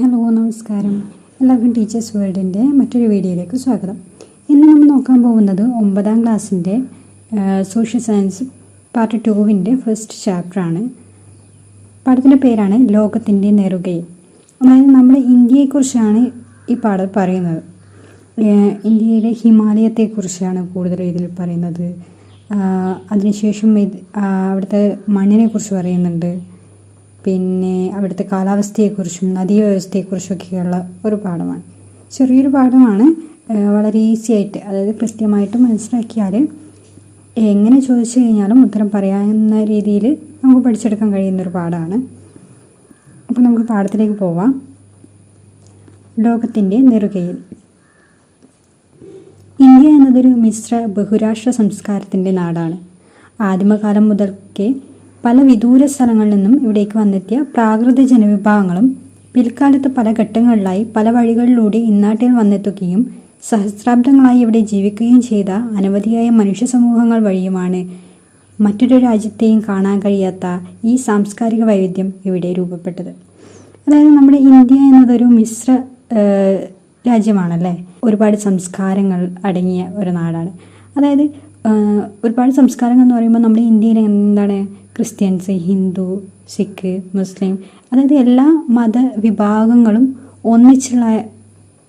Hello നമസ്കാരം. എല്ലാവർക്കും teachers വേൾഡിന്റെ മറ്റൊരു വീഡിയോയിലേക്ക് സ്വാഗതം. ഇന്ന് നമ്മൾ നോക്കാൻ പോകുന്നത് ഒമ്പതാം ക്ലാസ്സിന്റെ സോഷ്യൽ സയൻസ് പാർട്ട് ടുവിന്റെ ഫസ്റ്റ് ചാപ്റ്ററാണ് പാഠത്തിന്റെ പേരാണ് ലോകത്തിന്റെ നെറുകയിൽ അതായത് നമ്മൾ ഇന്ത്യയെക്കുറിച്ചാണ് ഈ പാഠം പറയുന്നത്. ഇന്ത്യയിലെ ഹിമാലയത്തെക്കുറിച്ചാണ് കൂടുതൽ ഇതിൽ പറയുന്നത്. അതിനുശേഷം ഇത് അവിടുത്തെ മണ്ണിനെക്കുറിച്ച് പറയുന്നുണ്ട്. പിന്നെ അവിടുത്തെ കാലാവസ്ഥയെക്കുറിച്ചും നദീവ്യവസ്ഥയെക്കുറിച്ചൊക്കെയുള്ള ഒരു പാഠമാണ്. ചെറിയൊരു പാഠമാണ്. വളരെ ഈസി ആയിട്ട് അതായത് കൃത്യമായിട്ട് മനസ്സിലാക്കിയാൽ എങ്ങനെ ചോദിച്ചു കഴിഞ്ഞാലും ഉത്തരം പറയാവുന്ന രീതിയിൽ നമുക്ക് പഠിച്ചെടുക്കാൻ കഴിയുന്നൊരു പാഠമാണ്. അപ്പോൾ നമുക്ക് പാഠത്തിലേക്ക് പോവാം. ലോകത്തിന്റെ നെറുകയിൽ. ഇന്ത്യ എന്നതൊരു മിശ്ര ബഹുരാഷ്ട്ര സംസ്കാരത്തിന്റെ നാടാണ്. ആദിമകാലം മുതൽക്കേ പല വിദൂര സ്ഥലങ്ങളിൽ നിന്നും ഇവിടേക്ക് വന്നെത്തിയ പ്രാകൃത ജനവിഭാഗങ്ങളും പിൽക്കാലത്ത് പല ഘട്ടങ്ങളിലായി പല വഴികളിലൂടെ ഇന്നാട്ടിൽ വന്നെത്തുകയും സഹസ്രാബ്ദങ്ങളായി ഇവിടെ ജീവിക്കുകയും ചെയ്ത അനവധിയായ മനുഷ്യ സമൂഹങ്ങൾ വഴിയുമാണ് മറ്റൊരു രാജ്യത്തെയും കാണാൻ കഴിയാത്ത ഈ സാംസ്കാരിക വൈവിധ്യം ഇവിടെ രൂപപ്പെട്ടത്. അതായത് നമ്മുടെ ഇന്ത്യ എന്നതൊരു മിശ്ര രാജ്യമാണല്ലേ? ഒരുപാട് സംസ്കാരങ്ങൾ അടങ്ങിയ ഒരു നാടാണ്. അതായത് ഒരുപാട് സംസ്കാരങ്ങൾ എന്ന് പറയുമ്പോൾ നമ്മുടെ ഇന്ത്യയിൽ എന്താണ് ക്രിസ്ത്യൻസ് ഹിന്ദു സിഖ് മുസ്ലിം അതായത് എല്ലാ മത വിഭാഗങ്ങളും ഒന്നിച്ചുള്ള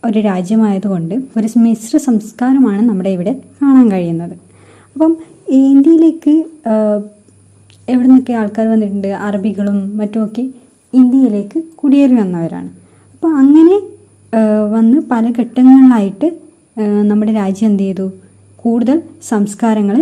ഒരു രാജ്യമായതുകൊണ്ട് ഒരു മിശ്ര സംസ്കാരമാണ് നമ്മുടെ ഇവിടെ കാണാൻ കഴിയുന്നത്. അപ്പം ഇന്ത്യയിലേക്ക് എവിടെ നിന്നൊക്കെ ആൾക്കാർ വന്നിട്ടുണ്ട്? അറബികളും മറ്റുമൊക്കെ ഇന്ത്യയിലേക്ക് കുടിയേറി വന്നവരാണ്. അപ്പോൾ അങ്ങനെ വന്ന് പല ഘട്ടങ്ങളിലായിട്ട് നമ്മുടെ രാജ്യം എന്ത് ചെയ്തു? കൂടുതൽ സംസ്കാരങ്ങൾ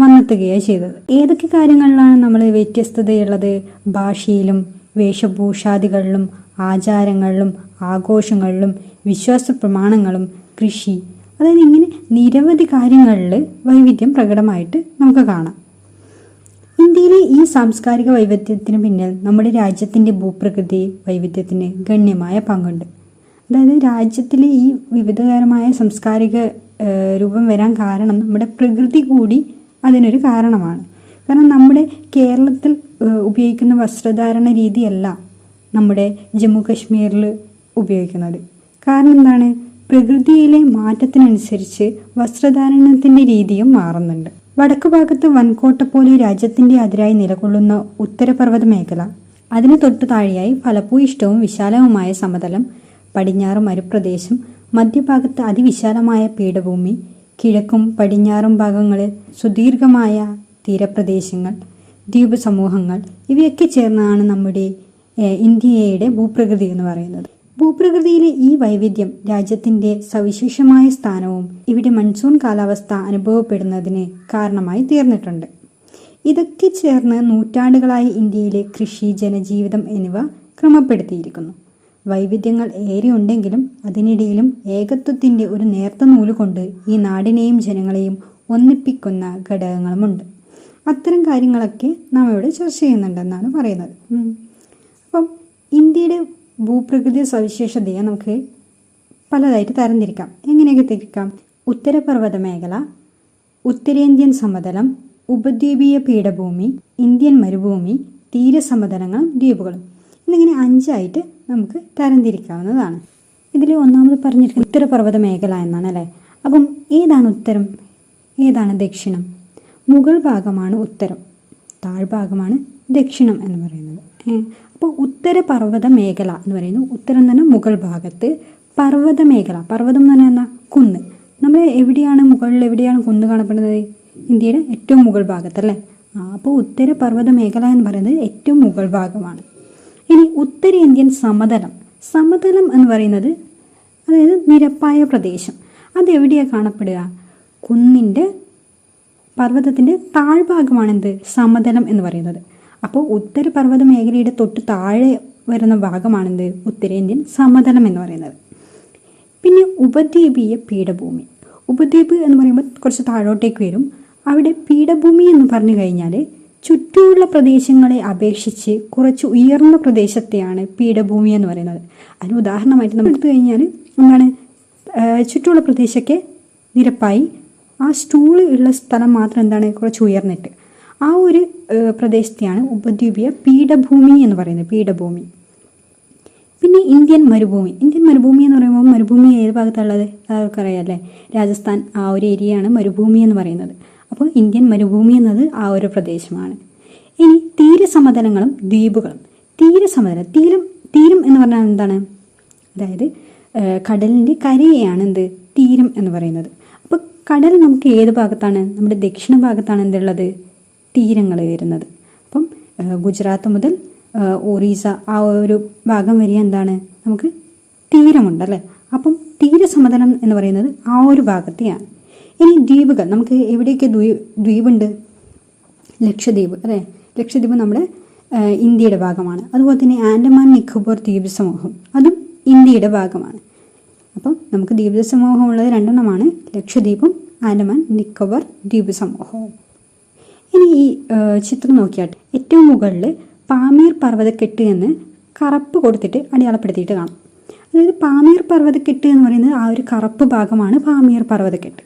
വന്നെത്തുകയാണ് ചെയ്തത്. ഏതൊക്കെ കാര്യങ്ങളിലാണ് നമ്മൾ വ്യത്യസ്തതയുള്ളത്? ഭാഷയിലും വേഷഭൂഷാദികളിലും ആചാരങ്ങളിലും ആഘോഷങ്ങളിലും വിശ്വാസ പ്രമാണങ്ങളും കൃഷി. അതായത് ഇങ്ങനെ നിരവധി കാര്യങ്ങളിൽ വൈവിധ്യം പ്രകടമായിട്ട് നമുക്ക് കാണാം. ഇന്ത്യയിലെ ഈ സാംസ്കാരിക വൈവിധ്യത്തിന് പിന്നിൽ നമ്മുടെ രാജ്യത്തിന്റെ ഭൂപ്രകൃതി വൈവിധ്യത്തിന് ഗണ്യമായ പങ്കുണ്ട്. അതായത് രാജ്യത്തിലെ ഈ വിവിധതരമായ സാംസ്കാരിക രൂപം വരാൻ കാരണം നമ്മുടെ പ്രകൃതി കൂടി അതിനൊരു കാരണമാണ്. കാരണം നമ്മുടെ കേരളത്തിൽ ഉപയോഗിക്കുന്ന വസ്ത്രധാരണ രീതിയല്ല നമ്മുടെ ജമ്മു കശ്മീരിൽ ഉപയോഗിക്കുന്നത്. കാരണം എന്താണ്? പ്രകൃതിയിലെ മാറ്റത്തിനനുസരിച്ച് വസ്ത്രധാരണത്തിന്റെ രീതിയും മാറുന്നുണ്ട്. വടക്കു ഭാഗത്ത് വൻകോട്ട പോലെ രാജ്യത്തിന്റെ അതിരായി നിലകൊള്ളുന്ന ഉത്തരപർവത മേഖല അതിന് തൊട്ടു താഴെയായി ഫലഭൂയിഷ്ടവും വിശാലവുമായ സമതലം പടിഞ്ഞാറ് മരുപ്രദേശം മധ്യഭാഗത്ത് അതിവിശാലമായ പീഠഭൂമി കിഴക്കും പടിഞ്ഞാറും ഭാഗങ്ങളിൽ സുദീർഘമായ തീരപ്രദേശങ്ങൾ ദ്വീപ് സമൂഹങ്ങൾ ഇവയൊക്കെ ചേർന്നാണ് നമ്മുടെ ഇന്ത്യയുടെ ഭൂപ്രകൃതി എന്ന് പറയുന്നത്. ഭൂപ്രകൃതിയിലെ ഈ വൈവിധ്യം രാജ്യത്തിന്റെ സവിശേഷമായ സ്ഥാനവും ഇവിടെ മൺസൂൺ കാലാവസ്ഥ അനുഭവപ്പെടുന്നതിന് കാരണമായി തീർന്നിട്ടുണ്ട്. ഇതൊക്കെ ചേർന്ന് നൂറ്റാണ്ടുകളായി ഇന്ത്യയിലെ കൃഷി ജനജീവിതം എന്നിവ ക്രമപ്പെടുത്തിയിരിക്കുന്നു. വൈവിധ്യങ്ങൾ ഏറെയുണ്ടെങ്കിലും അതിനിടയിലും ഏകത്വത്തിന്റെ ഒരു നേർത്ത നൂലുകൊണ്ട് ഈ നാടിനെയും ജനങ്ങളെയും ഒന്നിപ്പിക്കുന്ന ഘടകങ്ങളുമുണ്ട്. അത്തരം കാര്യങ്ങളൊക്കെ നാം ഇവിടെ ചർച്ച ചെയ്യുന്നുണ്ടെന്നാണ് പറയുന്നത്. അപ്പം ഇന്ത്യയുടെ ഭൂപ്രകൃതി സവിശേഷതയെ നമുക്ക് പലതായിട്ട് തരംതിരിക്കാം. എങ്ങനെയൊക്കെ തിരിക്കാം? ഉത്തരപർവത മേഖല ഉത്തരേന്ത്യൻ സമതലം ഉപദ്വീപീയ പീഠഭൂമി ഇന്ത്യൻ മരുഭൂമി തീരസമതലങ്ങളും ദ്വീപുകളും. എന്നിങ്ങനെ അഞ്ചായിട്ട് നമുക്ക് തരംതിരിക്കാവുന്നതാണ്. ഇതിൽ ഒന്നാമത് പറഞ്ഞിരിക്കുന്നത് ഉത്തരപർവത മേഖല എന്നാണ് അല്ലേ? അപ്പം ഏതാണ് ഉത്തരം? ഏതാണ് ദക്ഷിണം? മുകൾ ഭാഗമാണ് ഉത്തരം താഴ്ഭാഗമാണ് ദക്ഷിണം എന്ന് പറയുന്നത്. അപ്പോൾ ഉത്തരപർവത മേഖല എന്ന് പറയുന്നത് ഉത്തരം തന്നെ മുകൾ ഭാഗത്ത് പർവത മേഖല പർവതം എന്ന് എന്താ? കുന്ന്. നമ്മൾ എവിടെയാണ് മുകളിൽ എവിടെയാണ് കുന്ന് കാണപ്പെടുന്നത്? ഇന്ത്യയുടെ ഏറ്റവും മുകൾ ഭാഗത്തല്ലേ അപ്പോൾ ഉത്തരപർവത മേഖല എന്ന് പറയുന്നത് ഏറ്റവും മുകൾ ഭാഗമാണ്. ഇനി ഉത്തരേന്ത്യൻ സമതലം. സമതലം എന്ന് പറയുന്നത് അതായത് നിരപ്പായ പ്രദേശം. അതെവിടെയാണ് കാണപ്പെടുക? കുന്നിന്റെ പർവതത്തിന്റെ താഴ്ഭാഗമാണെന്ത്? സമതലം എന്ന് പറയുന്നത്. അപ്പോൾ ഉത്തരപർവത മേഖലയുടെ തൊട്ട് താഴെ വരുന്ന ഭാഗമാണെന്ത്? ഉത്തരേന്ത്യൻ സമതലം എന്ന് പറയുന്നത്. പിന്നെ ഉപദ്വീപീയ പീഠഭൂമി. ഉപദ്വീപ് എന്ന് പറയുമ്പോൾ കുറച്ച് താഴോട്ടേക്ക് വരും. അവിടെ പീഠഭൂമി എന്ന് പറഞ്ഞു കഴിഞ്ഞാൽ ചുറ്റുമുള്ള പ്രദേശങ്ങളെ അപേക്ഷിച്ച് കുറച്ച് ഉയർന്ന പ്രദേശത്തെയാണ് പീഠഭൂമി എന്ന് പറയുന്നത്. അതിന് ഉദാഹരണമായിട്ട് നമ്മൾ എടുത്തു കഴിഞ്ഞാൽ എന്താണ് ചുറ്റുമുള്ള പ്രദേശമൊക്കെ നിരപ്പായി. ആ സ്റ്റൂൾ ഉള്ള സ്ഥലം മാത്രം എന്താണ്? കുറച്ച് ഉയർന്നിട്ട്. ആ ഒരു പ്രദേശത്തെയാണ് ഉപദ്വീപിയ പീഠഭൂമി എന്ന് പറയുന്നത് പീഠഭൂമി. പിന്നെ ഇന്ത്യൻ മരുഭൂമി. ഇന്ത്യൻ മരുഭൂമി എന്ന് പറയുമ്പോൾ മരുഭൂമി ഏത് ഭാഗത്തുള്ളത് അവർക്കറിയാം അല്ലേ? രാജസ്ഥാൻ ആ ഒരു ഏരിയയാണ് മരുഭൂമി എന്ന് പറയുന്നത്. അപ്പോൾ ഇന്ത്യൻ മരുഭൂമി എന്നത് ആ ഒരു പ്രദേശമാണ്. ഇനി തീരസമതലങ്ങളും ദ്വീപുകളും. തീരസമതലം തീരം തീരം എന്ന് പറഞ്ഞാൽ എന്താണ്? അതായത് കടലിന്റെ കരയെയാണ് എന്ത്? തീരം എന്ന് പറയുന്നത്. അപ്പോൾ കടൽ നമുക്ക് ഏത് ഭാഗത്താണ്? നമ്മുടെ ദക്ഷിണ ഭാഗത്താണ് എന്തുള്ളത്? തീരങ്ങൾ വരുന്നത്. അപ്പം ഗുജറാത്ത് മുതൽ ഒറീസ ആ ഒരു ഭാഗം വരെ എന്താണ്? നമുക്ക് തീരമുണ്ടല്ലേ അപ്പം തീരസമതലം എന്ന് പറയുന്നത് ആ ഒരു ഭാഗത്തെയാണ്. ഇനി ദ്വീപുകൾ നമുക്ക് എവിടെയൊക്കെ ദ്വീപ് ദ്വീപുണ്ട്? ലക്ഷദ്വീപ് അല്ലേ? ലക്ഷദ്വീപ് നമ്മുടെ ഇന്ത്യയുടെ ഭാഗമാണ്. അതുപോലെ തന്നെ ആൻഡമാൻ നിക്കോബാർ ദ്വീപ് സമൂഹം അതും ഇന്ത്യയുടെ ഭാഗമാണ്. അപ്പോൾ നമുക്ക് ദ്വീപ് സമൂഹമുള്ളത് രണ്ടെണ്ണമാണ് ലക്ഷദ്വീപും ആൻഡമാൻ നിക്കോബാർ ദ്വീപ് സമൂഹവും ഇനി ഈ ചിത്രം നോക്കിയാട്ട് ഏറ്റവും മുകളിൽ പാമീർ പർവതക്കെട്ട് എന്ന് കറപ്പ് കൊടുത്തിട്ട് അടയാളപ്പെടുത്തിയിട്ട് കാണാം. അതായത് പാമീർ പർവതക്കെട്ട് എന്ന് പറയുന്നത് ആ ഒരു കറുപ്പ് ഭാഗമാണ് പാമീർ പർവതക്കെട്ട്.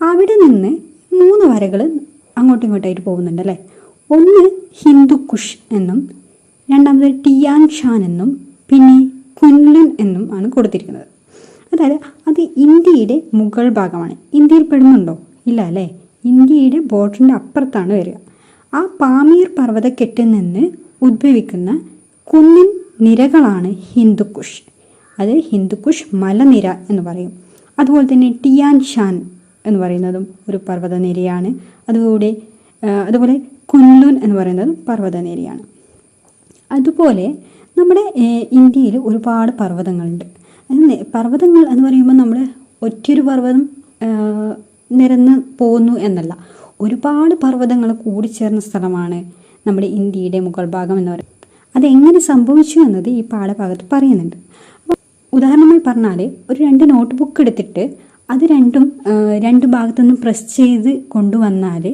അവിടെ നിന്ന് മൂന്ന് വരകൾ അങ്ങോട്ടും ഇങ്ങോട്ടായിട്ട് പോകുന്നുണ്ട് അല്ലേ? ഒന്ന് ഹിന്ദുക്കുഷ് എന്നും രണ്ടാമത് ടിയാൻ ഷാൻ എന്നും പിന്നെ കുൻലുൻ എന്നും ആണ് കൊടുത്തിരിക്കുന്നത്. അതായത് അത് ഇന്ത്യയുടെ മുഗൾ ഭാഗമാണ്. ഇന്ത്യയിൽ പെടുന്നുണ്ടോ? ഇല്ല അല്ലേ? ഇന്ത്യയുടെ ബോർഡറിന്റെ അപ്പുറത്താണ് വരിക. ആ പാമീർ പർവതക്കെട്ടിൽ നിന്ന് ഉദ്ഭവിക്കുന്ന കുന്നിൻ നിരകളാണ് ഹിന്ദുക്കുഷ് അത് ഹിന്ദുക്കുഷ് മലനിര എന്ന് പറയും. അതുപോലെ തന്നെ ടിയാൻ ഷാൻ എന്ന് പറയുന്നതും ഒരു പർവതനിരയാണ്. അതുകൂടെ അതുപോലെ കുല്ലുൻ എന്ന് പറയുന്നതും പർവതനിരയാണ്. അതുപോലെ നമ്മുടെ ഇന്ത്യയിൽ ഒരുപാട് പർവതങ്ങളുണ്ട്. പർവതങ്ങൾ എന്ന് പറയുമ്പോൾ നമ്മൾ ഒറ്റൊരു പർവതം നിരന്ന് പോകുന്നു എന്നല്ല. ഒരുപാട് പർവതങ്ങൾ കൂടിച്ചേർന്ന സ്ഥലമാണ് നമ്മുടെ ഇന്ത്യയുടെ മുകൾ ഭാഗം എന്ന് പറയുന്നത്. അതെങ്ങനെ സംഭവിച്ചു എന്നത് ഈ പാഠഭാഗത്ത് പറയുന്നുണ്ട്. ഉദാഹരണമായി പറഞ്ഞാൽ ഒരു രണ്ട് നോട്ട് ബുക്ക് എടുത്തിട്ട് അത് രണ്ടും രണ്ട് ഭാഗത്തുനിന്ന് പ്രസ് ചെയ്ത് കൊണ്ടുവന്നാൽ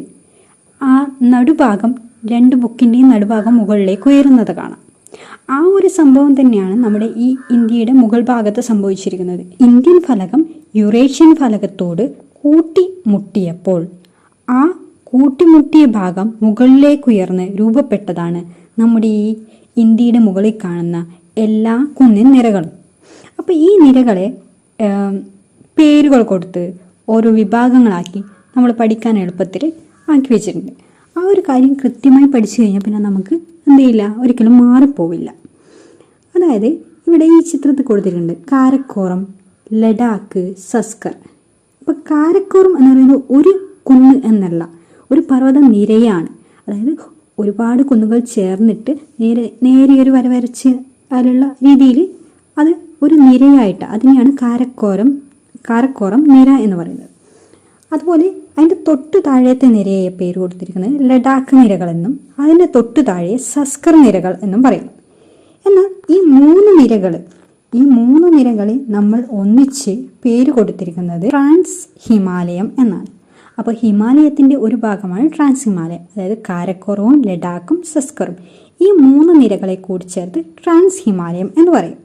ആ നടുഭാഗം രണ്ട് ബുക്കിന്റെയും നടുഭാഗം മുകളിലേക്ക് ഉയരുന്നത് കാണാം. ആ ഒരു സംഭവം തന്നെയാണ് നമ്മുടെ ഈ ഇന്ത്യയുടെ മുകൾ ഭാഗത്ത് സംഭവിച്ചിരിക്കുന്നത്. ഇന്ത്യൻ ഫലകം യുറേഷ്യൻ ഫലകത്തോട് കൂട്ടി മുട്ടിയപ്പോൾ ആ കൂട്ടിമുട്ടിയ ഭാഗം മുകളിലേക്ക് ഉയർന്ന് രൂപപ്പെട്ടതാണ് നമ്മുടെ ഈ ഇന്ത്യയുടെ മുകളിൽ കാണുന്ന എല്ലാ കുന്നിൻ നിരകളും. അപ്പോൾ ഈ നിരകളെ പേരുകൾ കൊടുത്ത് ഓരോ വിഭാഗങ്ങളാക്കി നമ്മൾ പഠിക്കാൻ എളുപ്പത്തിൽ ആക്കി വെച്ചിട്ടുണ്ട്. ആ ഒരു കാര്യം കൃത്യമായി പഠിച്ചു കഴിഞ്ഞാൽ പിന്നെ നമുക്ക് എന്ത് ചെയ്യില്ല? ഒരിക്കലും മാറിപ്പോവില്ല. അതായത് ഇവിടെ ഈ ചിത്രത്തിൽ കൊടുത്തിട്ടുണ്ട് കാരക്കോറം ലഡാക്ക് സസ്കർ. അപ്പോൾ കാരക്കോറം എന്ന് പറയുന്നത് ഒരു കുന്ന് എന്നല്ല ഒരു പർവത നിരയാണ്. അതായത് ഒരുപാട് കുന്നുകൾ ചേർന്നിട്ട് നേരെ നേരെയൊരു വര വരച്ച് അതിലുള്ള രീതിയിൽ അത് ഒരു നിരയായിട്ട് അതിനെയാണ് കാരക്കോരം കാരക്കോറം നിര എന്ന് പറയുന്നത്. അതുപോലെ അതിന്റെ തൊട്ടു താഴത്തെ നിരയെ പേര് കൊടുത്തിരിക്കുന്നത് ലഡാക്ക് നിരകളെന്നും അതിന്റെ തൊട്ടു താഴെ സസ്കർ നിരകൾ എന്നും പറയുന്നു എന്നാൽ ഈ മൂന്ന് നിരകൾ ഈ മൂന്ന് നിരകളെ നമ്മൾ ഒന്നിച്ച് പേര് കൊടുത്തിരിക്കുന്നത് ട്രാൻസ് ഹിമാലയം എന്നാണ്. അപ്പോൾ ഹിമാലയത്തിന്റെ ഒരു ഭാഗമാണ് ട്രാൻസ് ഹിമാലയം അതായത് കാരക്കോറവും ലഡാക്കും സസ്കറും. ഈ മൂന്ന് നിരകളെ കൂടി ചേർത്ത് ട്രാൻസ് ഹിമാലയം എന്ന് പറയും.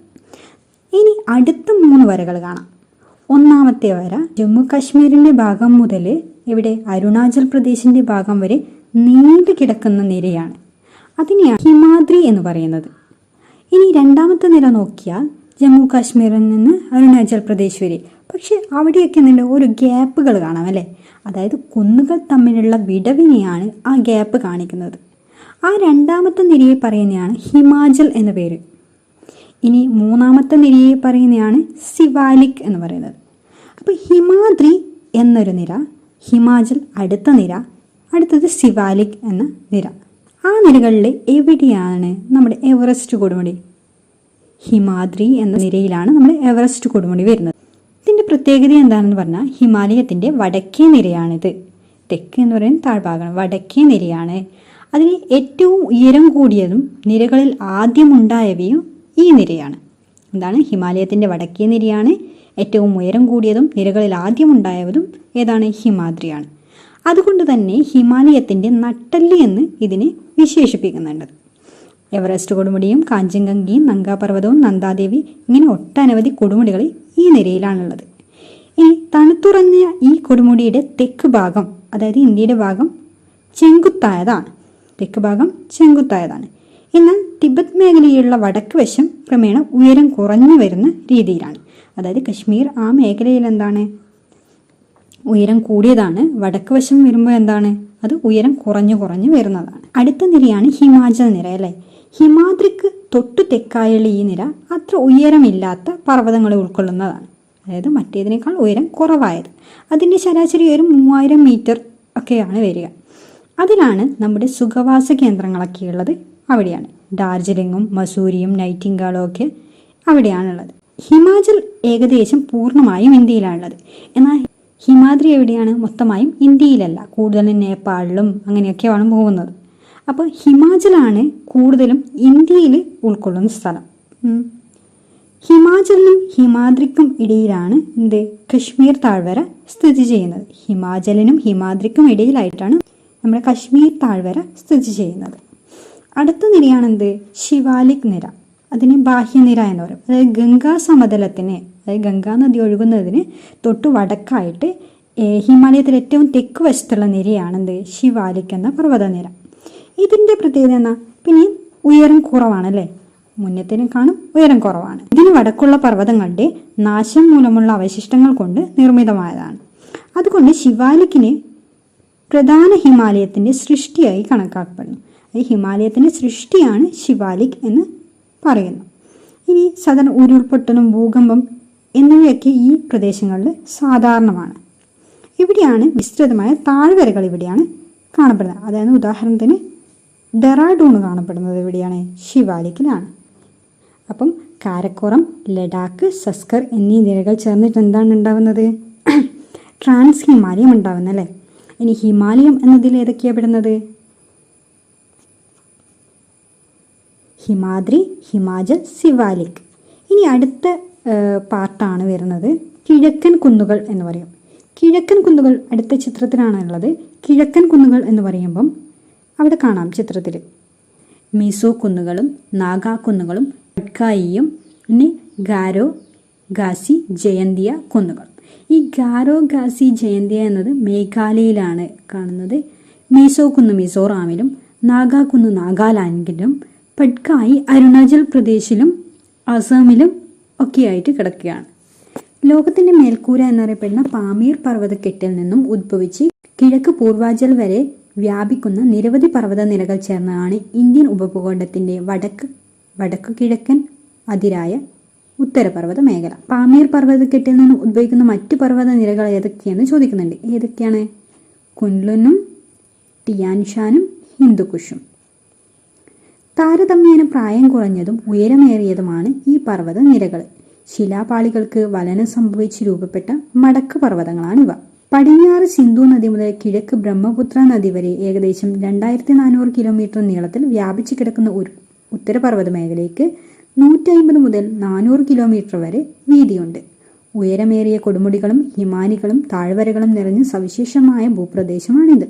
ഇനി അടുത്ത മൂന്ന് വരകൾ കാണാം. ഒന്നാമത്തെ വര ജമ്മു കാശ്മീരിന്റെ ഭാഗം മുതൽ ഇവിടെ അരുണാചൽ പ്രദേശിന്റെ ഭാഗം വരെ നീണ്ടു കിടക്കുന്ന നിരയാണ്. അതിനെയാണ് ഹിമാദ്രി എന്ന് പറയുന്നത്. ഇനി രണ്ടാമത്തെ നിര നോക്കിയാൽ ജമ്മു കാശ്മീരിൽ നിന്ന് അരുണാചൽ പ്രദേശ് വരെ. പക്ഷെ അവിടെയൊക്കെ നിന്ന് ഒരു ഗ്യാപ്പുകൾ കാണാം അല്ലേ? അതായത് കുന്നുകൾ തമ്മിലുള്ള വിടവിനെയാണ് ആ ഗ്യാപ്പ് കാണിക്കുന്നത്. ആ രണ്ടാമത്തെ നിരയെ പറയുന്നതാണ് ഹിമാചൽ എന്ന പേര്. ഇനി മൂന്നാമത്തെ നിരയെ പറയുന്നതാണ് സിവാലിക് എന്ന് പറയുന്നത്. അപ്പോൾ ഹിമാദ്രി എന്നൊരു നിര ഹിമാചൽ അടുത്ത നിര അടുത്തത് സിവാലിക് എന്ന നിര. ആ നിരകളിൽ എവിടെയാണ് നമ്മുടെ എവറസ്റ്റ് കൊടുമുടി? ഹിമാദ്രി എന്ന നിരയിലാണ് നമ്മുടെ എവറസ്റ്റ് കൊടുമുടി വരുന്നത്. ഇതിന്റെ പ്രത്യേകത എന്താണെന്ന് പറഞ്ഞാൽ ഹിമാലയത്തിന്റെ വടക്കേ നിരയാണിത്. തെക്ക് എന്ന് പറയുന്നത് താഴ്ഭാഗം വടക്കേ നിരയാണ്. അതിന് ഏറ്റവും ഉയരം കൂടിയതും നിരകളിൽ ആദ്യമുണ്ടായവയും ഈ നിരയാണ്. എന്താണ്? ഹിമാലയത്തിന്റെ വടക്കേ നിരയാണ്. ഏറ്റവും ഉയരം കൂടിയതും നിരകളിൽ ആദ്യമുണ്ടായതും ഏതാണ്? ഹിമാദ്രിയാണ്. അതുകൊണ്ട് തന്നെ ഹിമാലയത്തിന്റെ നട്ടൽ എന്ന് ഇതിനെ വിശേഷിപ്പിക്കുന്നുണ്ട്. എവറസ്റ്റ് കൊടുമുടിയും കാഞ്ചൻഗംഗയും നങ്കാപർവതവും നന്ദാദേവി ഇങ്ങനെ ഒട്ടനവധി കൊടുമുടികൾ ഈ നിരയിലാണുള്ളത്. ഈ തണുത്തുറഞ്ഞ ഈ കൊടുമുടിയുടെ തെക്ക് ഭാഗം അതായത് ഇന്ത്യയുടെ ഭാഗം ചെങ്കുത്തായതാണ്. തെക്ക് ഭാഗം ചെങ്കുത്തായതാണ്. എന്നാൽ തിബറ്റ് മേഖലയിലുള്ള വടക്ക് വശം ക്രമേണ ഉയരം കുറഞ്ഞു വരുന്ന രീതിയിലാണ്. അതായത് കശ്മീർ ആ മേഖലയിൽ എന്താണ്? ഉയരം കൂടിയതാണ്. വടക്ക് വശം വരുമ്പോൾ എന്താണ്? അത് ഉയരം കുറഞ്ഞു കുറഞ്ഞു വരുന്നതാണ്. അടുത്ത നിരയാണ് ഹിമാചൽ നിര അല്ലേ? ഹിമാദ്രിക്ക് തൊട്ടു തെക്കായുള്ള ഈ നിര അത്ര ഉയരമില്ലാത്ത പർവതങ്ങളെ ഉൾക്കൊള്ളുന്നതാണ്. അതായത് മറ്റേതിനേക്കാൾ ഉയരം കുറവായത്. അതിന്റെ ശരാശരി ഒരു മൂവായിരം മീറ്റർ ഒക്കെയാണ് വരിക. അതിലാണ് നമ്മുടെ സുഖവാസ കേന്ദ്രങ്ങളൊക്കെ ഉള്ളത്. അവിടെയാണ്. ഡാർജിലിങ്ങും മസൂരിയും നൈറ്റിംഗാളും ഒക്കെ അവിടെയാണുള്ളത്. ഹിമാചൽ ഏകദേശം പൂർണമായും ഇന്ത്യയിലാണുള്ളത്. എന്നാൽ ഹിമാദ്രി എവിടെയാണ്? മൊത്തമായും ഇന്ത്യയിലല്ല. കൂടുതലും നേപ്പാളിലും അങ്ങനെയൊക്കെയാണ് പോകുന്നത്. അപ്പോൾ ഹിമാചലാണ് കൂടുതലും ഇന്ത്യയിൽ ഉൾക്കൊള്ളുന്ന സ്ഥലം. ഹിമാചലിനും ഹിമാദ്രിക്കും ഇടയിലാണ് എന്ത്? കശ്മീർ താഴ്വര സ്ഥിതി ചെയ്യുന്നത്. ഹിമാചലിനും ഹിമാദ്രിക്കും ഇടയിലായിട്ടാണ് നമ്മുടെ കശ്മീർ താഴ്വര സ്ഥിതി ചെയ്യുന്നത്. അടുത്ത നിരയാണെന്ത്? ശിവാലിക് നിര. അതിന് ബാഹ്യനിര എന്ന് പറയും. അതായത് ഗംഗാ സമതലത്തിന് അതായത് ഗംഗാ നദി ഒഴുകുന്നതിന് തൊട്ട് വടക്കായിട്ട് ഹിമാലയത്തിൽ ഏറ്റവും തെക്ക് വശത്തുള്ള നിരയാണെന്ത്? ശിവാലിക് എന്ന പർവതനിര ഇതിന്റെ പ്രത്യേകത എന്നാ? പിന്നെ ഉയരം കുറവാണല്ലേ? കാണും ഉയരം കുറവാണ്. ഇതിന് വടക്കുള്ള പർവതങ്ങളുടെ നാശം മൂലമുള്ള അവശിഷ്ടങ്ങൾ കൊണ്ട് നിർമ്മിതമായതാണ്. അതുകൊണ്ട് ശിവാലിക്കിന് പ്രധാന ഹിമാലയത്തിന്റെ സൃഷ്ടിയായി കണക്കാക്കപ്പെടുന്നു. ഈ ഹിമാലയത്തിന്റെ സൃഷ്ടിയാണ് ശിവാലിക് എന്ന് പറയുന്നു. ഇനി സാധാരണ ഉരുൾപൊട്ടലും ഭൂകമ്പം എന്നിവയൊക്കെ ഈ പ്രദേശങ്ങളിൽ സാധാരണമാണ്. ഇവിടെയാണ് വിസ്തൃതമായ താഴ്വരകൾ ഇവിടെയാണ് കാണപ്പെടുന്നത്. അതായത് ഉദാഹരണത്തിന് ഡെറാഡൂൺ കാണപ്പെടുന്നത് ഇവിടെയാണ് ശിവാലിക്കിലാണ്. അപ്പം കാരക്കോറം ലഡാക്ക് സസ്കർ എന്നീ നിരകൾ ചേർന്നിട്ട് എന്താണ് ഉണ്ടാവുന്നത്? ട്രാൻസ് ഹിമാലയം ഉണ്ടാവുന്നത് അല്ലേ? ഇനി ഹിമാലയം എന്നതിൽ ഏതൊക്കെയാണ് പെടുന്നത്? ഹിമാദ്രി ഹിമാചൽ സിവാലിക് ഇനി അടുത്ത പാർട്ടാണ് വരുന്നത്. കിഴക്കൻ കുന്നുകൾ എന്ന് പറയും. കിഴക്കൻ കുന്നുകൾ അടുത്ത ചിത്രത്തിലാണുള്ളത്. കിഴക്കൻ കുന്നുകൾ എന്ന് പറയുമ്പം അവിടെ കാണാം ചിത്രത്തിൽ മിസോ കുന്നുകളും നാഗാ കുന്നുകളും പട്കായിയും പിന്നെ ഗാരോ ഗാസി ജയന്തിയ കുന്നുകൾ. ഈ ഗാരോ ഗാസി ജയന്തിയ എന്നത് മേഘാലയയിലാണ് കാണുന്നത്. മീസോ കുന്ന് മിസോറാമിലും നാഗാ കുന്ന് നാഗാലാൻഡിലും പട്കായി അരുണാചൽ പ്രദേശിലും അസമിലും ഒക്കെയായിട്ട് കിടക്കുകയാണ്. ലോകത്തിന്റെ മേൽക്കൂര എന്നറിയപ്പെടുന്ന പാമീർ പർവതക്കെട്ടിൽ നിന്നും ഉദ്ഭവിച്ച് കിഴക്ക് പൂർവാചൽ വരെ വ്യാപിക്കുന്ന നിരവധി പർവത നിരകൾ ചേർന്നതാണ് ഇന്ത്യൻ ഉപഭൂഖണ്ഡത്തിന്റെ വടക്ക് വടക്കു കിഴക്കൻ അതിരായ ഉത്തരപർവത മേഖല. പാമീർ പർവതക്കെട്ടിൽ നിന്ന് ഉദ്ഭവിക്കുന്ന മറ്റു പർവത നിരകൾ ഏതൊക്കെയെന്ന് ചോദിക്കുന്നുണ്ട്. ഏതൊക്കെയാണ്? കുൻലുനും ടിയാൻഷാനും ഹിന്ദുക്കുഷും. താരതമ്യേന പ്രായം കുറഞ്ഞതും ഉയരമേറിയതുമാണ് ഈ പർവത നിരകൾ ശിലാപാളികൾക്ക് വലനം സംഭവിച്ച് രൂപപ്പെട്ട മടക്ക് പർവതങ്ങളാണിവ. പടിഞ്ഞാറ് സിന്ധു നദി മുതൽ കിഴക്ക് ബ്രഹ്മപുത്ര നദി വരെ ഏകദേശം രണ്ടായിരത്തി നാനൂറ് കിലോമീറ്റർ നീളത്തിൽ വ്യാപിച്ചു കിടക്കുന്ന ഒരു ഉത്തരപർവത മേഖലയ്ക്ക് നൂറ്റി അമ്പത് മുതൽ നാനൂറ് കിലോമീറ്റർ വരെ വീതിയുണ്ട്. ഉയരമേറിയ കൊടുമുടികളും ഹിമാനികളും താഴ്വരകളും നിറഞ്ഞ സവിശേഷമായ ഭൂപ്രദേശമാണിത്.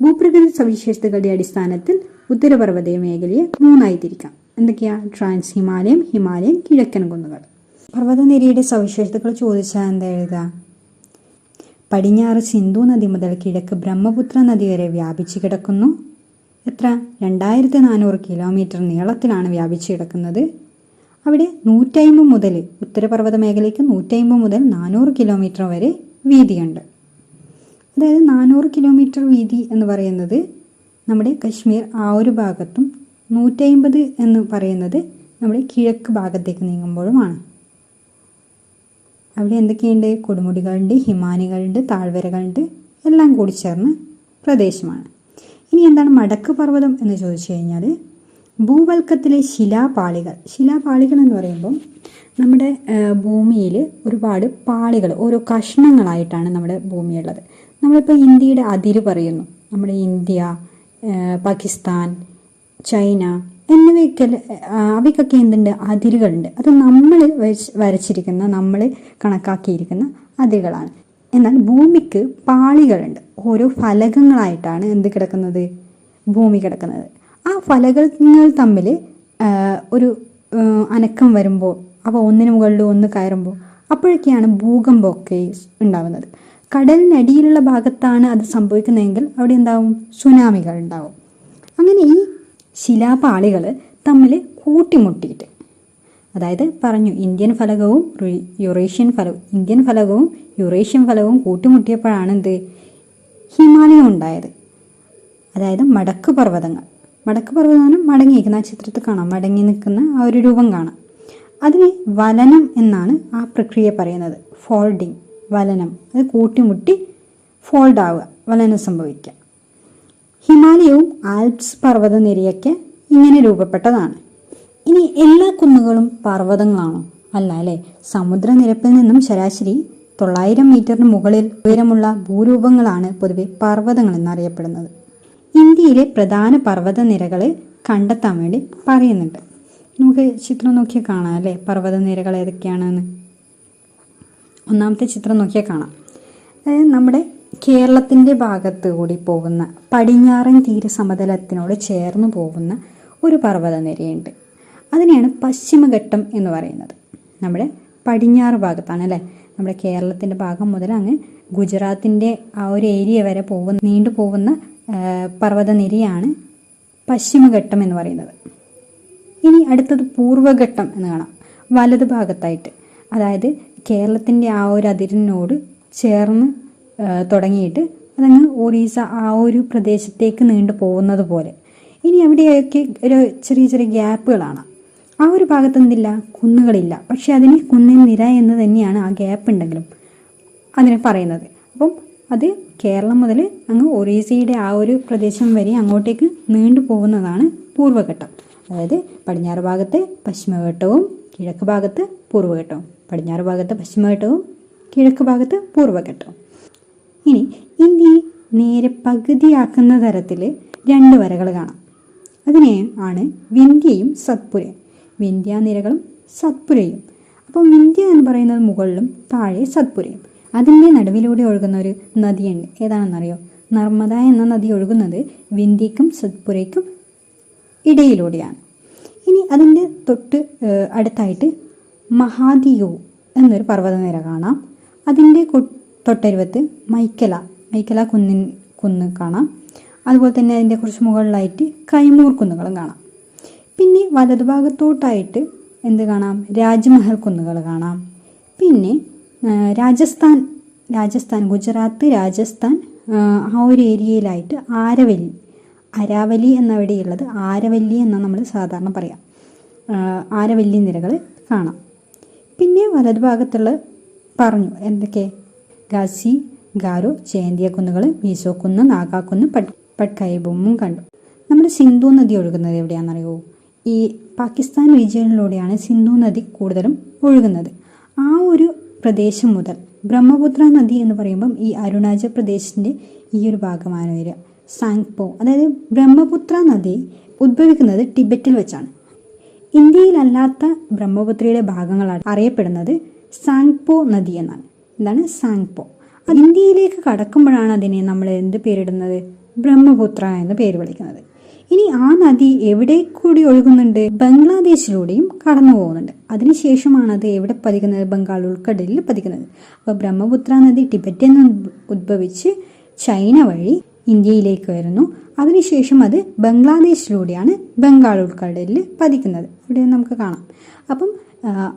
ഭൂപ്രകൃതി സവിശേഷതകളുടെ അടിസ്ഥാനത്തിൽ ഉത്തരപർവത മേഖലയെ മൂന്നായി തിരിക്കാം എന്തൊക്കെയാ? ട്രാൻസ് ഹിമാലയം ഹിമാലയൻ കിഴക്കൻ കുന്നുകൾ. പർവതനിരയുടെ സവിശേഷതകൾ ചോദിച്ചാൽ എന്താ എഴുതുക? പടിഞ്ഞാറ് സിന്ധു നദി മുതൽ കിഴക്ക് ബ്രഹ്മപുത്ര നദി വരെ വ്യാപിച്ചു കിടക്കുന്നു. എത്ര? രണ്ടായിരത്തി നാനൂറ് കിലോമീറ്റർ നീളത്തിലാണ് വ്യാപിച്ചു കിടക്കുന്നത്. അവിടെ നൂറ്റമ്പത് മുതൽ ഉത്തരപർവത മേഖലയ്ക്ക് നൂറ്റമ്പത് മുതൽ നാനൂറ് കിലോമീറ്റർ വരെ വീതിയുണ്ട്. അതായത് നാനൂറ് കിലോമീറ്റർ വീതി എന്ന് പറയുന്നത് നമ്മുടെ കശ്മീർ ആ ഒരു ഭാഗത്തും നൂറ്റമ്പത് എന്ന് പറയുന്നത് നമ്മുടെ കിഴക്ക് ഭാഗത്തേക്ക് നീങ്ങുമ്പോഴുമാണ്. അവിടെ എന്തൊക്കെയുണ്ട്? കൊടുമുടികളുണ്ട് ഹിമാനികളുണ്ട് താഴ്വരകളുണ്ട് എല്ലാം കൂടി ചേർന്ന പ്രദേശമാണ്. ഇനി എന്താണ് മടക്ക് പർവതം എന്ന് ചോദിച്ചു കഴിഞ്ഞാൽ ഭൂവൽക്കത്തിലെ ശിലാപാളികൾ. ശിലാപാളികൾ എന്ന് പറയുമ്പം നമ്മുടെ ഭൂമിയിൽ ഒരുപാട് പാളികൾ ഓരോ കഷ്ണങ്ങളായിട്ടാണ് നമ്മുടെ ഭൂമിയുള്ളത്. നമ്മളിപ്പോൾ ഇന്ത്യയുടെ അതിര് പറയുന്നു. നമ്മുടെ ഇന്ത്യ പാകിസ്ഥാൻ ചൈന എന്നിവയൊക്കെ അവയ്ക്കൊക്കെ എന്തുണ്ട്? അതിരുകളുണ്ട്. അത് നമ്മൾ വരച്ചിരിക്കുന്ന നമ്മൾ കണക്കാക്കിയിരിക്കുന്ന അതിരുകളാണ്. എന്നാൽ ഭൂമിക്ക് പാളികളുണ്ട്. ഓരോ ഫലകങ്ങളായിട്ടാണ് എന്ത് കിടക്കുന്നത്? ഭൂമി കിടക്കുന്നത്. ആ ഫലകങ്ങൾ തമ്മിൽ ഒരു അനക്കം വരുമ്പോൾ അവ ഒന്നിനു മുകളിൽ ഒന്ന് കയറുമ്പോൾ അപ്പോഴൊക്കെയാണ് ഭൂകമ്പമൊക്കെ ഉണ്ടാവുന്നത്. കടലിനടിയിലുള്ള ഭാഗത്താണ് അത് സംഭവിക്കുന്നതെങ്കിൽ അവിടെ എന്താവും? സുനാമികൾ ഉണ്ടാവും. അങ്ങനെ ഈ ശിലാപാളികൾ തമ്മിൽ കൂട്ടിമുട്ടിയിട്ട് അതായത് പറഞ്ഞു ഇന്ത്യൻ ഫലകവും യുറേഷ്യൻ ഫലവും ഇന്ത്യൻ ഫലകവും യുറേഷ്യൻ ഫലവും കൂട്ടിമുട്ടിയപ്പോഴാണ് എന്ത് ഹിമാലയം ഉണ്ടായത്. അതായത് മടക്ക് പർവതങ്ങൾ. മടക്ക് പർവതമാണ് മടങ്ങിയിരിക്കുന്ന ആ ചിത്രത്തിൽ കാണാം. മടങ്ങി നിൽക്കുന്ന ആ ഒരു രൂപം കാണാം. അതിനെ വലനം എന്നാണ് ആ പ്രക്രിയ പറയുന്നത്. ഫോൾഡിങ്. വലനം. അത് കൂട്ടിമുട്ടി ഫോൾഡ് ആവുക. വലനം സംഭവിക്കുക. ഹിമാലയവും ആൽപ്സ് പർവതനിരയൊക്കെ ഇങ്ങനെ രൂപപ്പെട്ടതാണ്. ഇനി എല്ലാ കുന്നുകളും പർവതങ്ങളാണോ? അല്ല അല്ലേ? സമുദ്രനിരപ്പിൽ നിന്നും ശരാശരി തൊള്ളായിരം മീറ്ററിന് മുകളിൽ ഉയരമുള്ള ഭൂരൂപങ്ങളാണ് പൊതുവെ പർവതങ്ങൾ എന്നറിയപ്പെടുന്നത്. ഇന്ത്യയിലെ പ്രധാന പർവതനിരകൾ കണ്ടെത്താൻ വേണ്ടി പറയുന്നുണ്ട്. നമുക്ക് ചിത്രം നോക്കിയാൽ കാണാം അല്ലേ? പർവതനിരകൾ ഏതൊക്കെയാണെന്ന്. ഒന്നാമത്തെ ചിത്രം നോക്കിയാൽ കാണാം. അതായത് നമ്മുടെ കേരളത്തിന്റെ ഭാഗത്ത് കൂടി പോകുന്ന പടിഞ്ഞാറൻ തീരസമതലത്തിനോട് ചേർന്ന് പോകുന്ന ഒരു പർവതനിരയുണ്ട്. അതിനെയാണ് പശ്ചിമഘട്ടം എന്ന് പറയുന്നത്. നമ്മുടെ പടിഞ്ഞാറ് ഭാഗത്താണ് അല്ലേ? നമ്മുടെ കേരളത്തിന്റെ ഭാഗം മുതൽ അങ്ങ് ഗുജറാത്തിന്റെ ആ ഒരു ഏരിയ വരെ പോകുന്ന നീണ്ടു പോകുന്ന പർവതനിരയാണ് പശ്ചിമഘട്ടം എന്ന് പറയുന്നത്. ഇനി അടുത്തത് പൂർവഘട്ടം എന്ന് കാണാം. വലത് ഭാഗത്തായിട്ട്. അതായത് കേരളത്തിന്റെ ആ ഒരു അതിരിനോട് ചേർന്ന് തുടങ്ങിയിട്ട് അതങ്ങ് ഒറീസ ആ ഒരു പ്രദേശത്തേക്ക് നീണ്ടു പോകുന്നത് പോലെ. ഇനി അവിടെയൊക്കെ ഒരു ചെറിയ ചെറിയ ഗ്യാപ്പുകളാണ്. ആ ഒരു ഭാഗത്ത് എന്തില്ല? കുന്നുകളില്ല. പക്ഷെ അതിന് കുന്നിൻ നിര എന്ന് തന്നെയാണ് ആ ഗ്യാപ്പ് ഉണ്ടെങ്കിലും അതിനെ പറയുന്നത്. അപ്പം അത് കേരളം മുതൽ അങ്ങ് ഒറീസയുടെ ആ ഒരു പ്രദേശം വരെ അങ്ങോട്ടേക്ക് നീണ്ടു പോകുന്നതാണ് പൂർവഘട്ടം. അതായത് പടിഞ്ഞാറ് ഭാഗത്ത് പശ്ചിമഘട്ടവും കിഴക്ക് ഭാഗത്ത് പൂർവഘട്ടവും. പടിഞ്ഞാറ് ഭാഗത്ത് പശ്ചിമഘട്ടവും കിഴക്ക് ഭാഗത്ത് പൂർവഘട്ടവും ഇനി ഇന്ത്യയെ നേരെ പകുതിയാക്കുന്ന തരത്തിൽ രണ്ട് വരകൾ കാണാം. അതിനെ ആണ് വിന്ധ്യയും സത്പുരയും. വിന്ധ്യാനിരകളും സത്പുരയും. അപ്പോൾ വിന്ധ്യ എന്ന് പറയുന്നത് മുകളിലും താഴെ സത്പുരയും. അതിന്റെ നടുവിലൂടെ ഒഴുകുന്ന ഒരു നദിയുണ്ട്. ഏതാണെന്നറിയോ? നർമ്മദ എന്ന നദി ഒഴുകുന്നത് വിന്ധ്യയ്ക്കും സത്പുരയ്ക്കും ഇടയിലൂടെയാണ്. ഇനി അതിന്റെ തൊട്ട് അടുത്തായിട്ട് മഹാദിയു എന്നൊരു പർവതനിര കാണാം. അതിന്റെ തൊട്ടരുവത്ത് മൈക്കല മൈക്കല കുന്നിൻ കുന്ന് കാണാം. അതുപോലെ തന്നെ അതിന്റെ കുറച്ച് മുകളിലായിട്ട് കൈമൂർ കുന്നുകളും കാണാം. പിന്നെ വലതുഭാഗത്തോട്ടായിട്ട് എന്ത് കാണാം? രാജ്മഹൽ കുന്നുകൾ കാണാം. പിന്നെ രാജസ്ഥാൻ രാജസ്ഥാൻ ഗുജറാത്ത് രാജസ്ഥാൻ ആ ഒരു ഏരിയയിലായിട്ട് ആരവല്ലി അരാവലി എന്നവിടെയുള്ളത് ആരവല്ലി എന്നാണ് നമ്മൾ സാധാരണ പറയാം. ആരവല്ലി നിരകൾ കാണാം. പിന്നെ വലതുഭാഗത്തുള്ള പറഞ്ഞു. എന്തൊക്കെ? ഗാസി ഗാരോ ചേന്തിയ കുന്നുകൾ മീസോ കുന്ന് നാഗാക്കുന്ന് പട് പട്കൈബുമും കണ്ടു. നമ്മുടെ സിന്ധു നദി ഒഴുകുന്നത് എവിടെയാണെന്നറിയോ? ഈ പാകിസ്ഥാൻ റീജിയനിലൂടെയാണ് സിന്ധു നദി കൂടുതലും ഒഴുകുന്നത്. ആ ഒരു പ്രദേശം മുതൽ ബ്രഹ്മപുത്ര നദി എന്ന് പറയുമ്പം ഈ അരുണാചൽ പ്രദേശിന്റെ ഈ ഒരു ഭാഗമാണ് വരിക. സാങ്പോ അതായത് ബ്രഹ്മപുത്ര നദി ഉദ്ഭവിക്കുന്നത് ടിബറ്റിൽ വെച്ചാണ്. ഇന്ത്യയിലല്ലാത്ത ബ്രഹ്മപുത്രയുടെ ഭാഗങ്ങളാണ് അറിയപ്പെടുന്നത് സാങ്പോ നദി എന്നാണ്. എന്താണ് സാങ്പോ? അത് ഇന്ത്യയിലേക്ക് കടക്കുമ്പോഴാണ് അതിനെ നമ്മൾ എന്ത് പേരിടുന്നത്? ബ്രഹ്മപുത്ര എന്ന് പേര് വിളിക്കുന്നത്. ഇനി ആ നദി എവിടെ കൂടി ഒഴുകുന്നുണ്ട്? ബംഗ്ലാദേശിലൂടെയും കടന്നു പോകുന്നുണ്ട്. അതിനുശേഷമാണ് അത് എവിടെ പതിക്കുന്നത്? ബംഗാൾ ഉൾക്കടലിൽ പതിക്കുന്നത്. അപ്പോൾ ബ്രഹ്മപുത്ര നദി ടിബറ്റിൽ നിന്ന് ഉദ്ഭവിച്ച് ചൈന വഴി ഇന്ത്യയിലേക്ക് വരുന്നു. അതിനുശേഷം അത് ബംഗ്ലാദേശിലൂടെയാണ് ബംഗാൾ ഉൾക്കടലിൽ പതിക്കുന്നത്. ഇവിടെ നമുക്ക് കാണാം. അപ്പം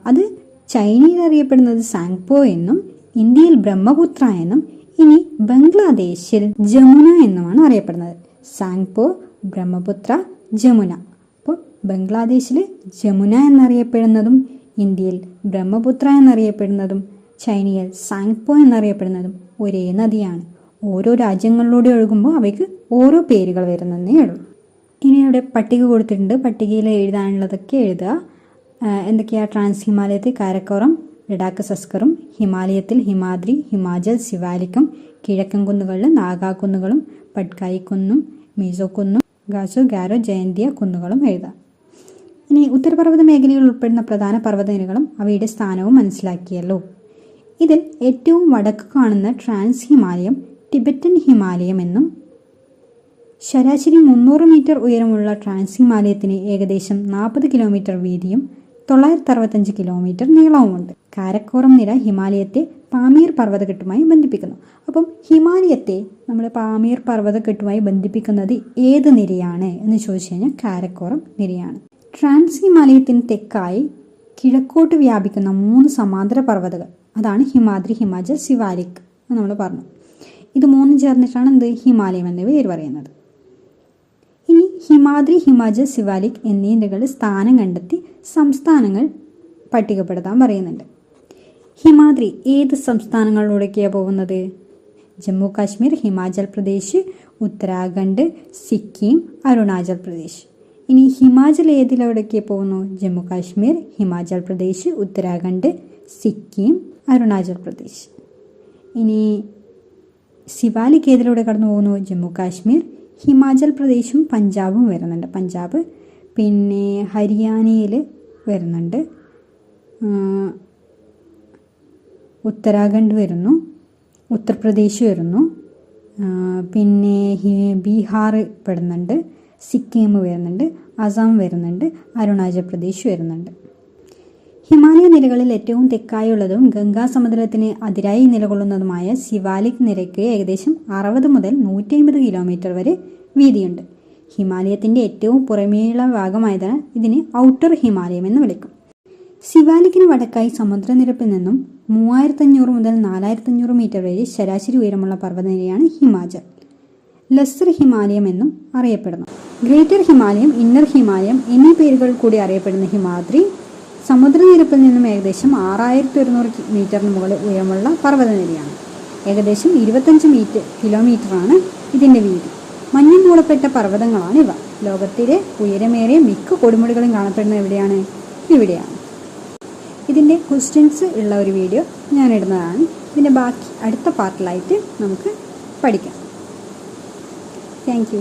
അത് ചൈനയിൽ അറിയപ്പെടുന്നത് സാങ്പോ എന്നും ഇന്ത്യയിൽ ബ്രഹ്മപുത്ര എന്നും ഇനി ബംഗ്ലാദേശിൽ ജമുന എന്നുമാണ് അറിയപ്പെടുന്നത്. സാങ്പോ ബ്രഹ്മപുത്ര ജമുന. അപ്പോൾ ബംഗ്ലാദേശിൽ ജമുന എന്നറിയപ്പെടുന്നതും ഇന്ത്യയിൽ ബ്രഹ്മപുത്ര എന്നറിയപ്പെടുന്നതും ചൈനയിൽ സാങ്പോ എന്നറിയപ്പെടുന്നതും ഒരേ നദിയാണ്. ഓരോ രാജ്യങ്ങളിലൂടെ ഒഴുകുമ്പോൾ അവയ്ക്ക് ഓരോ പേരുകൾ വരുന്നതേ ഉള്ളൂ. ഇനി ഇവിടെ പട്ടിക കൊടുത്തിട്ടുണ്ട്. പട്ടികയിൽ എഴുതാനുള്ളതൊക്കെ എഴുതുക. എന്തൊക്കെയാണ് എന്തൊക്കെയാ? ട്രാൻസ് ഹിമാലയത്തിൽ കാരക്കോറം ലഡാക്ക് സസ്കറും ഹിമാലയത്തിൽ ഹിമാദ്രി ഹിമാചൽ ശിവാലിക്കും കിഴക്കൻ കുന്നുകളിൽ നാഗാ കുന്നുകളും പട്കായി കുന്നും മീസോ കുന്നും ഗാസോ ഗാരോ ജയന്തിയ കുന്നുകളും എഴുതാം. ഇനി ഉത്തരപർവത മേഖലയിൽ ഉൾപ്പെടുന്ന പ്രധാന പർവതനിരകളും അവയുടെ സ്ഥാനവും മനസ്സിലാക്കിയല്ലോ. ഇതിൽ ഏറ്റവും വടക്ക് കാണുന്ന ട്രാൻസ് ഹിമാലയം ടിബറ്റൻ ഹിമാലയം എന്നും ശരാശരി മുന്നൂറ് മീറ്റർ ഉയരമുള്ള ട്രാൻസ് ഹിമാലയത്തിന് ഏകദേശം നാൽപ്പത് കിലോമീറ്റർ വീതിയും തൊള്ളായിരത്തി അറുപത്തഞ്ച് കിലോമീറ്റർ നീളവുമുണ്ട്. കാരക്കോറം നിര ഹിമാലയത്തെ പാമീർ പർവതക്കെട്ടുമായി ബന്ധിപ്പിക്കുന്നു. അപ്പം ഹിമാലയത്തെ നമ്മൾ പാമീർ പർവതക്കെട്ടുമായി ബന്ധിപ്പിക്കുന്നത് ഏത് നിരയാണ് എന്ന് ചോദിച്ചു കഴിഞ്ഞാൽ കാരക്കോറം നിരയാണ്. ട്രാൻസ് ഹിമാലയത്തിന് തെക്കായി കിഴക്കോട്ട് വ്യാപിക്കുന്ന മൂന്ന് സമാന്തര പർവതകൾ. അതാണ് ഹിമാദ്രി ഹിമാചൽ സിവാലിക് എന്ന് നമ്മൾ പറഞ്ഞു. ഇത് മൂന്നും ചേർന്നിട്ടാണ് എന്ത്? ഹിമാലയം എന്ന പേര് പറയുന്നത്. ഇനി ഹിമാദ്രി ഹിമാചൽ ശിവാലിക് എന്നീ സ്ഥാനം കണ്ടെത്തി സംസ്ഥാനങ്ങൾ പട്ടികപ്പെടുത്താൻ പറയുന്നുണ്ട്. ഹിമാദ്രി ഏത് സംസ്ഥാനങ്ങളിലൂടെയൊക്കെയാണ് പോകുന്നത്? ജമ്മു കാശ്മീർ ഹിമാചൽ പ്രദേശ് ഉത്തരാഖണ്ഡ് സിക്കിം അരുണാചൽ പ്രദേശ്. ഇനി ഹിമാചൽ ഏതിലൂടെയൊക്കെ പോകുന്നു? ജമ്മു കാശ്മീർ ഹിമാചൽ പ്രദേശ് ഉത്തരാഖണ്ഡ് സിക്കിം അരുണാചൽ പ്രദേശ്. ഇനി സിവാലിക് ഏതിലൂടെ കടന്നു പോകുന്നു ജമ്മു കാശ്മീർ. ഹിമാചൽ പ്രദേശും പഞ്ചാബും വരുന്നുണ്ട്. പഞ്ചാബ് പിന്നെ ഹരിയാനയിൽ വരുന്നുണ്ട്. ഉത്തരാഖണ്ഡ് വരുന്നു. ഉത്തർപ്രദേശ് വരുന്നു. പിന്നെ ബീഹാർ പെടുന്നുണ്ട്. സിക്കിം വരുന്നുണ്ട്. അസം വരുന്നുണ്ട്. അരുണാചൽ പ്രദേശ് വരുന്നുണ്ട്. ഹിമാലയ നിരകളിൽ ഏറ്റവും തെക്കായുള്ളതും ഗംഗാ സമുദ്രത്തിന് അതിരായി നിലകൊള്ളുന്നതുമായ ശിവാലിക് നിരയ്ക്ക് ഏകദേശം അറുപത് മുതൽ നൂറ്റി അമ്പത് കിലോമീറ്റർ വരെ വീതിയുണ്ട്. ഹിമാലയത്തിന്റെ ഏറ്റവും പുറമേയുള്ള ഭാഗമായതാണ് ഇതിന് ഔട്ടർ ഹിമാലയം എന്ന് വിളിക്കും. ശിവാലിക്കിന് വടക്കായി സമുദ്രനിരപ്പിൽ നിന്നും മൂവായിരത്തഞ്ഞൂറ് മുതൽ നാലായിരത്തഞ്ഞൂറ് മീറ്റർ വരെ ശരാശരി ഉയരമുള്ള പർവതനിരയാണ് ഹിമാചൽ. ലെസ്സർ ഹിമാലയം എന്നും അറിയപ്പെടുന്നു. ഗ്രേറ്റർ ഹിമാലയം ഇന്നർ ഹിമാലയം എന്നീ പേരുകൾ കൂടി അറിയപ്പെടുന്ന ഹിമാദ്രി സമുദ്രനിരപ്പിൽ നിന്നും ഏകദേശം ആറായിരത്തി ഒരുന്നൂറ് മീറ്ററിന് മുകളിൽ ഉയരമുള്ള പർവതനിരയാണ്. ഏകദേശം ഇരുപത്തഞ്ച് മീറ്റർ കിലോമീറ്ററാണ് ഇതിന്റെ വീതി. മഞ്ഞ് മൂടപ്പെട്ട പർവതങ്ങളാണ് ഇവ. ലോകത്തിലെ ഉയരമേറിയ മിക്ക കൊടുമുടികളും കാണപ്പെടുന്നത് എവിടെയാണ്? ഇവിടെയാണ്. ഇതിന്റെ ക്വസ്റ്റ്യൻസ് ഉള്ള ഒരു വീഡിയോ ഞാൻ ഇടുന്നതാണ് ഇതിന്റെ ബാക്കി അടുത്ത പാർട്ടിലായിട്ട് നമുക്ക് പഠിക്കാം. താങ്ക്